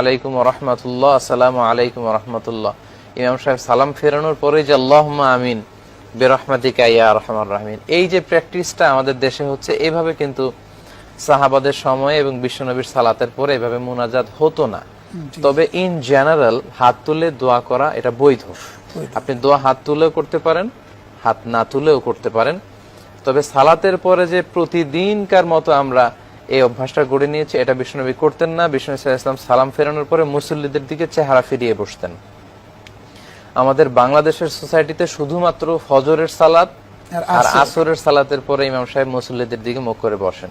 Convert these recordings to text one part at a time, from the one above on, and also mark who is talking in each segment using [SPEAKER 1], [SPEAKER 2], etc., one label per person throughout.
[SPEAKER 1] আলাইকুম রহমতুল্লাহ আসসালামু আলাইকুম রহমতুল্লাহ। ইমাম সাহেব সালাম ফেরানোর পরে যে আল্লাহ আমিন বেরহমাতিকা ইয়া রহমান রাহমিন। এই যে প্র্যাকটিসটা আমাদের দেশে হচ্ছে এভাবে কিন্তু সাহাবাদের সময়ে এবং বিশ্বনবীর সালাতের পরে এভাবে মুনাজাত হতো না। তবে ইন জেনারেল হাত তুলে দোয়া করা এটা বৈধ। আপনি দোয়া হাত তুলেও করতে পারেন হাত না তুলেও করতে পারেন। তবে সালাতের পরে যে প্রতিদিনকার মতো আমরা এই অভ্যাসটা গড়ে নিয়েছি এটা বিষ্ণুনবী করতেন না। বিষ্ণু ইসলাম সালাম ফেরানোর পরে মুসল্লিদের দিকে চেহারা ফিরিয়ে বসতেন। আমাদের বাংলাদেশের সোসাইটিতে শুধুমাত্র ফজরের সালাত
[SPEAKER 2] আর
[SPEAKER 1] আসরের। সালাতের পরে ইমাম সাহেব মুসল্লিদের দিকে মুখ করে বসেন।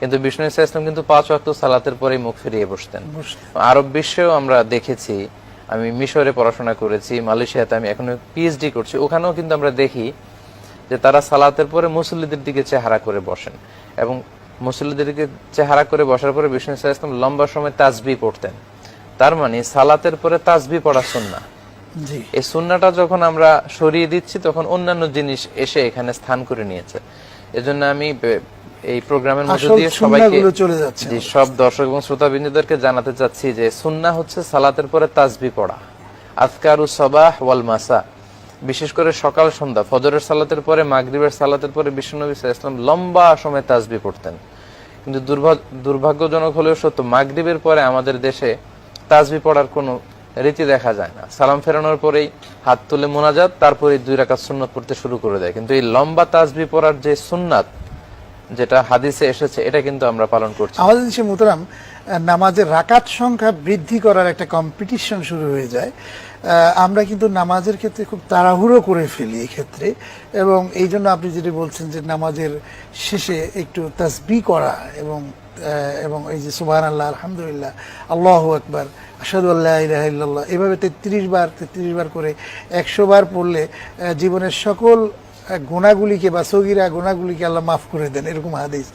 [SPEAKER 1] কিন্তু বিষ্ণু ইসলাম কিন্তু পাঁচ ওয়াক্ত সালাতের পরেই মুখ ফিরিয়ে বসতেন। আরব বিশ্বেও আমরা দেখেছি আমি মিশরে পড়াশোনা করেছি মালয়েশিয়াতে আমি এখনও পিএইচডি করছি ওখানেও কিন্তু আমরা দেখি যে তারা সালাতের পরে মুসল্লিদের দিকে চেহারা করে বসেন। এবং মুসল্লিদের দিকে চেহারা করে বসার পরে বিষ্ণু ইসলাম লম্বা সময় তাজবি পড়তেন তার মানে সালাতের পরে তাজবি পড়া সুন্না এই সুন্নাটা যখন আমরা সরিয়ে দিচ্ছি তখন অন্যান্য জিনিস এসে এখানে স্থান করে নিয়েছে। এজন্য আমি এই প্রোগ্রামের মধ্যে দিয়ে সবাইকে সব দর্শক এবং শ্রোতা বিন্দুদেরকে জানাতে চাচ্ছি যে সুন্না হচ্ছে সালাতের পরে তাজবি পড়া। আজকারু সবাহ ওয়াল মাসা। বিশেষ করে সকাল সন্ধ্যা, ফজরের সালাতের পরে, মাগরিবের সালাতের পরে বিশ্বনবী ওয়াসাল্লাম লম্বা সময় তাজবি পড়তেন। কিন্তু দুর্ভাগ্য দুর্ভাগ্যজনক হলেও সত্য, মাগরিবের পরে আমাদের দেশে তাজবি পড়ার কোনো রীতি দেখা যায় না। সালাম ফেরানোর পরেই হাত তুলে মোনাজাত, তারপরে দুই রাকাত সুন্নত পড়তে শুরু করে দেয়। কিন্তু এই লম্বা তাজবি পড়ার যে সুন্নাত যেটা হাদিসে এসেছে, এটা কিন্তু আমরা পালন করছি।
[SPEAKER 2] আমাদের দেশে মোতারাম নামাজের রাকাত সংখ্যা বৃদ্ধি করার একটা কম্পিটিশন শুরু হয়ে যায়। আমরা কিন্তু নামাজের ক্ষেত্রে খুব তাড়াহুড়ো করে ফেলি এই ক্ষেত্রে এবং এই জন্য আপনি যেটি বলছেন যে নামাজের শেষে একটু তাসবি করা এবং এবং এই যে সুবাহ আল্লাহ আলহামদুলিল্লাহ, আল্লাহ আকবার আসাদু আল্লাহ ইল্লাল্লাহ, এভাবে তেত্রিশ বার তেত্রিশ বার করে একশো বার পড়লে জীবনের সকল আহ, গুণাগুলিকে বা সগিরা গোনাগুলিকে আল্লাহ মাফ করে দেন এরকম হাদিস।